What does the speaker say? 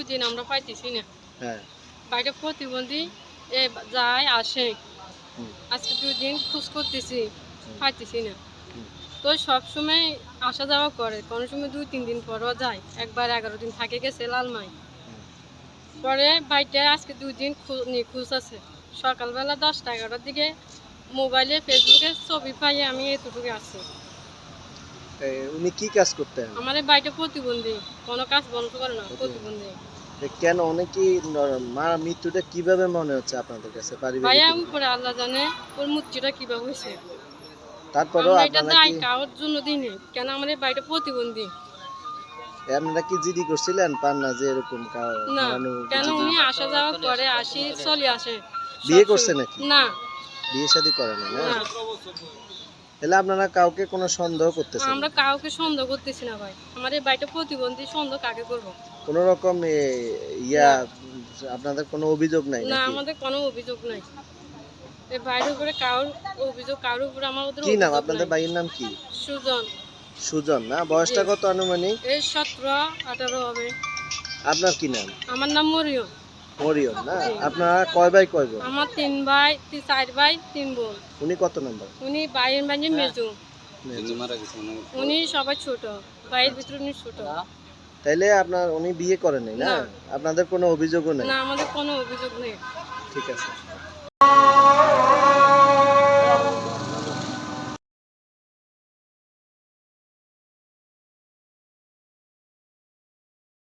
দুই দিন আমরা পাইতেছি না। হ্যাঁ। বাইরে প্রতিবন্ধী এ যায় আসে। আজকে দুই দিন খোঁজ করতেছি পাইতেছি না। তো সব সময় আসা যাওয়া করে। কোনো সময় দুই তিন দিন পরও যায়। একবার এগারো দিন থাকে গেছে লালমাই। পরে বাড়িতে আজকে দুই দিন নিখোঁজ আছে। সকালবেলা দশটা এগারোটার দিকে মোবাইলে ফেসবুকে ছবি পাইয়ে আমি এতটুকু আছি। উনি কি কাজ করতেন? আমাদের বাড়িতে প্রতিবন্ধী কোনো কাজ বন্ধ করে না প্রতিবন্ধী। কেন? অনেকেই মার মৃত্যুটা কীভাবে মনে হচ্ছে আপনাদের কাছে পারিবারিক ভাইয়া? উপরে আল্লাহ জানে ওর মৃত্যুটা কীভাবে হয়েছে। তারপরেও এটা দায় কি কারোর জন্য দিই নাই কেন আমাদের বাড়িতে প্রতিবন্ধী? আপনারা কি জিডি করছিলেন? পান না যে এরকম না কেন উনি আসা যাওয়া করে আসি চলে আসে। বিয়ে করছে নাকি? না। বিয়ে শাদী করে না। তাহলে আপনারা কাউকে কোনো সন্দেহ করতেছেন? আমরা কাউকে সন্দেহ করতেছি না ভাই। আমাদের বাড়িতে প্রতিবন্ধী সন্দেহ কাকে করব? কোন রকম ইয়া আপনাদের কোনো অভিযোগ নাই না আমাদের কোনো অভিযোগ নাই। এই বাইরের উপরে কারোর অভিযোগ কারোর উপরে আমাদের কি নাম? আপনাদের। ভাইয়ের নাম কি? সুজন। সুজন না? বয়সটা কত আনুমানিক? এই সতেরো আঠারো হবে। আপনার কি নাম? আমার নাম মরিয়ম। মরিয়ম না। আপনারা কয় ভাই কয় বোন? আমার তিন ভাই তিন চার ভাই তিন বোন। উনি কত নম্বর? উনি বাইরের বাইরে মেজু। মেজো। উনি সবাই ছোট। ভাইয়ের ভিতরে উনি ছোট। তাইলে আপনার উনি বিয়ে করেনি না? না। আপনাদের কোনো অভিযোগও নেই? না আমাদের কোনো অভিযোগ নেই। ঠিক আছে।